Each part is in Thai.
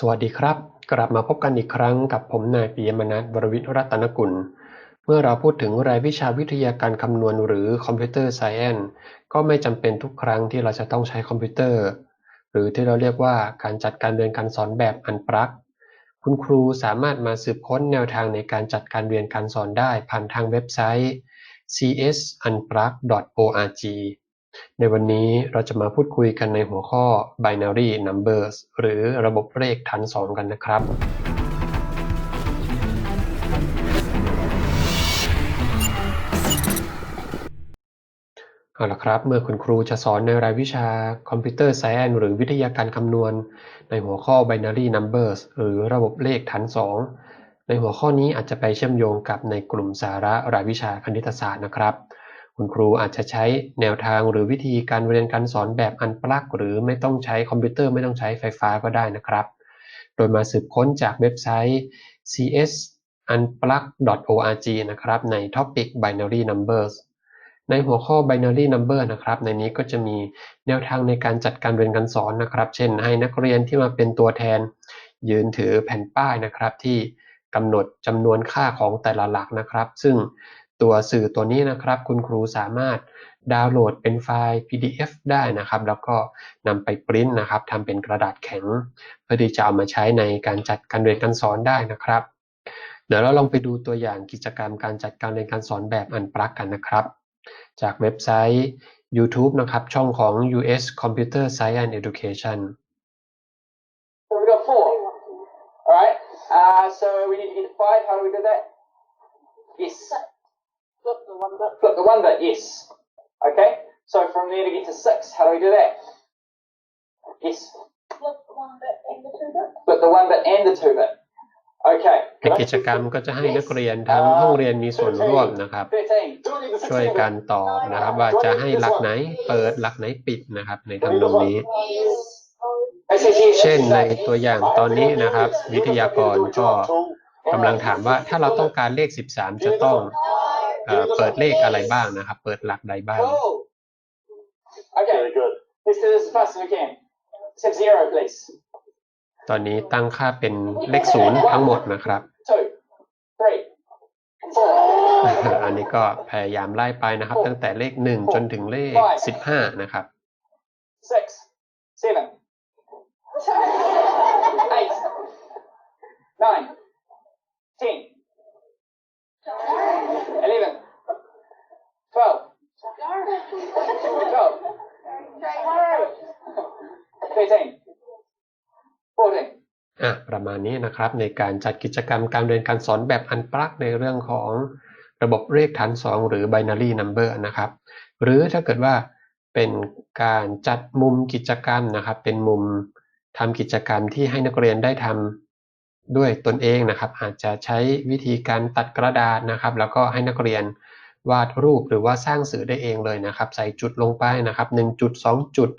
สวัสดีครับ กลับมาพบกันอีกครั้งกับผมนายปิยมนัทวรวิทรัตนกุล เมื่อเราพูดถึงรายวิชาวิทยาการคำนวณหรือคอมพิวเตอร์ไซเอนก็ไม่จำเป็นทุกครั้งที่เราจะต้องใช้คอมพิวเตอร์ หรือที่เราเรียกว่าการจัดการเรียนการสอนแบบอันปลัก คุณครูสามารถมาสืบค้นแนวทางในการจัดการเรียนการสอนได้ผ่านทางเว็บไซต์ csunplug.org ในวันนี้เราจะมาพูดคุยกันในหัวข้อ binary numbers หรือระบบเลขฐานสองกันนะครับ เอาละครับ เมื่อคุณครูจะสอนในรายวิชาคอมพิวเตอร์ไซแอนหรือวิทยาการคำนวณ ในหัวข้อ binary numbers หรือระบบเลขฐานสองในหัวข้อนี้อาจจะไปเชื่อมโยงกับในกลุ่มสาระรายวิชาคณิตศาสตร์นะครับ คุณครูอาจจะใช้แนวทางหรือวิธีการเรียนการสอนแบบอันปลัก หรือไม่ต้องใช้คอมพิวเตอร์ไม่ต้องใช้ไฟฟ้าก็ได้นะครับ โดยมาสืบค้นจากเว็บไซต์ csunplug.org นะครับใน topic binary numbers ในหัวข้อ binary number นะครับในนี้ก็จะมีแนวทางในการจัดการเรียนการสอนนะครับ เช่นให้นักเรียนที่มาเป็นตัวแทน ยืนถือแผ่นป้ายนะครับที่กำหนดจำนวนค่าของแต่ละหลักนะครับ ซึ่ง ตัวสื่อตัวนี้นะครับ คุณครูสามารถดาวน์โหลดเป็นไฟล์ PDF ได้นะครับ แล้วก็นำไปปริ้นนะครับทำเป็นกระดาษแข็ง เพื่อที่จะเอามาใช้ในการจัดการเรียนการสอนได้นะครับ เดี๋ยวเราลองไปดูตัวอย่างกิจกรรมการจัดการเรียนการสอนแบบอันปลักกันนะครับ จากเว็บไซต์ YouTube นะครับ ช่องของ US Computer Science education we've got four. Alright, uh, so we need to get five. How do we do that? Yes. Flip the one bit. Flip the one bit, yes. Okay, so from there to get to six, how do we do that? Yes. Flip the one bit and the two bit. Flip the one bit and the two bit. Okay. ในกิจกรรมก็จะให้นักเรียนทั้งห้องเรียนมีส่วนร่วมนะครับ 13. ช่วยกันตอบนะครับ ว่าจะให้หลักไหนเปิดหลักไหนปิดนะครับ ในทำนองนี้ It says here, เช่นในตัวอย่างตอนนี้นะครับ วิทยากรก็กำลังถามว่าถ้าเราต้องการเลข 13 จะต้อง เอ่อเปิดเลขอะไรบ้างนะครับ เปิดหลักใดบ้าง Cool. Okay, good. let's do this as fast as we can. Let's have zero, please. ตอนนี้ตั้งค่าเป็นเลขศูนย์ทั้งหมดนะครับ Two, three, four, อันนี้ก็พยายามไล่ไปนะครับ ตั้งแต่เลข1จนถึงเลข15นะครับ six, seven, eight, nine, ten, อะประมาณนี้นะครับในการจัดกิจกรรมการเรียนการสอนแบบอันปลักในเรื่องของระบบเลขฐานสองหรือ binary number นะครับ หรือถ้าเกิดว่าเป็นการจัดมุมกิจกรรมนะครับ เป็นมุมทำกิจกรรมที่ให้นักเรียนได้ทำด้วยตนเองนะครับ อาจจะใช้วิธีการตัดกระดาษนะครับ แล้วก็ให้นักเรียนวาดรูปหรือว่าสร้างสื่อได้เองเลยนะครับ ใส่จุดลงไปนะครับ1จุด2จุด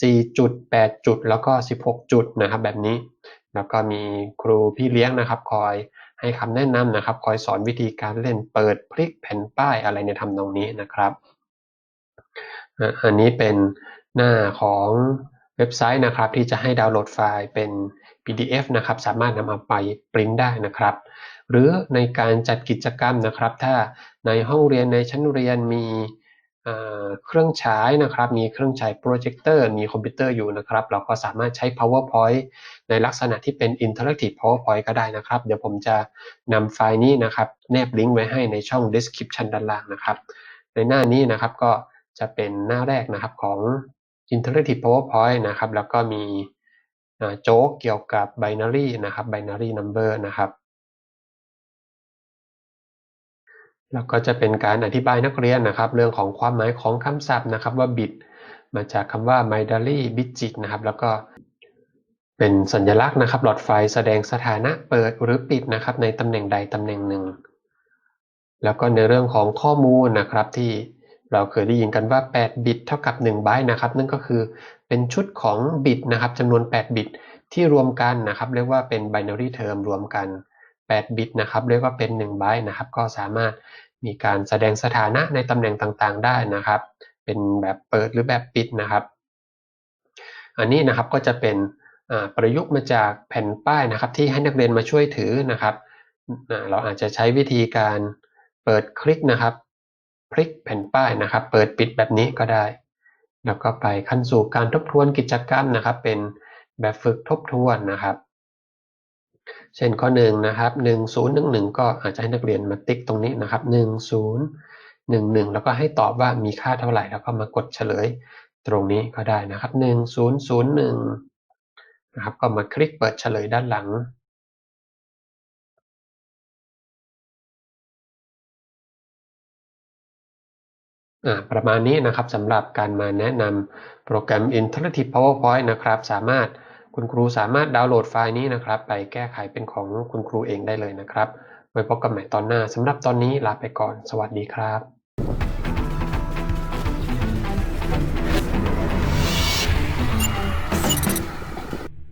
4จุด8จุดแล้วก็ 16 จุดนะครับแบบนี้ แล้วก็มีครูพี่เลี้ยงนะครับ คอยให้คำแนะนำนะครับ คอยสอนวิธีการเล่นเปิดพลิกแผ่นป้ายอะไรในทำนองนี้นะครับอันนี้เป็นหน้าของเว็บไซต์นะครับ ที่จะให้ดาวน์โหลดไฟล์เป็น PDF นะครับ สามารถนำเอาไปปริ้นได้นะครับ หรือในการจัดกิจกรรมนะครับ ถ้าในห้องเรียนในชั้นเรียนมี เครื่องฉายนะครับ มีเครื่องฉายโปรเจคเตอร์ มีคอมพิวเตอร์อยู่นะครับ เราก็สามารถใช้ PowerPoint ในลักษณะที่เป็น Interactive PowerPoint ก็ได้นะครับ เดี๋ยวผมจะนำไฟล์นี้นะครับ แนบลิงก์ไว้ให้ในช่อง Description ด้านล่างนะครับ ในหน้านี้นะครับก็จะเป็นหน้าแรกนะครับของ Interactive PowerPoint นะครับ แล้วก็มีโจ๊กเกี่ยวกับ binary นะครับ binary number นะครับ แล้วก็จะเป็นการอธิบายนักเรียนนะครับ เรื่องของความหมายของคำศัพท์นะครับ ว่า bit มาจากคำว่า binary digit นะครับ แล้วก็เป็นสัญลักษณ์นะครับ หลอดไฟแสดงสถานะเปิดหรือปิดนะครับ ในตำแหน่งใดตำแหน่งหนึ่ง แล้วก็ในเรื่องของข้อมูลนะครับที่เราเคยได้ยินกันว่า 8 บิตเท่ากับ1ไบต์นะครับ นั่นก็คือเป็นชุดของบิตนะครับจำนวน 8 บิตที่รวมกันนะครับ เรียกว่าเป็น binary term รวมกัน 8 บิตนะครับเรียกว่าเป็น1ไบต์นะครับก็สามารถมีการแสดงสถานะในตำแหน่งต่างๆ ได้นะครับ เป็นแบบเปิดหรือแบบปิดนะครับ อันนี้นะครับก็จะเป็นประยุกต์มาจากแผ่นป้ายนะครับ ที่ให้นักเรียนมาช่วยถือนะครับเราอาจจะใช้วิธีการเปิดคลิกนะครับพลิกแผ่นป้ายนะครับ เปิดปิดแบบนี้ก็ได้ แล้วก็ไปขั้นสู่การทบทวนกิจกรรมนะครับ เป็นแบบฝึกทบทวนนะครับ เช่นข้อหนึ่งนะครับหนึ่งศูนย์หนึ่งหนึ่งก็อาจจะให้นักเรียนมาติ๊กตรงนี้นะครับหนึ่งศูนย์หนึ่งหนึ่งแล้วก็ให้ตอบว่ามีค่าเท่าไหร่แล้วก็มากดเฉลยตรงนี้ก็ได้นะครับหนึ่งศูนย์ศูนย์หนึ่งนะครับก็มาคลิกเปิดเฉลยด้านหลังอ่าประมาณนี้นะครับสำหรับการมาแนะนำโปรแกรม Interactive PowerPoint นะครับ สามารถ คุณครูสามารถดาวน์โหลดไฟล์นี้นะครับ ไปแก้ไขเป็นของคุณครูเองได้เลยนะครับ ไว้พบกันใหม่ตอนหน้าสำหรับตอนนี้ลาไปก่อน สวัสดีครับ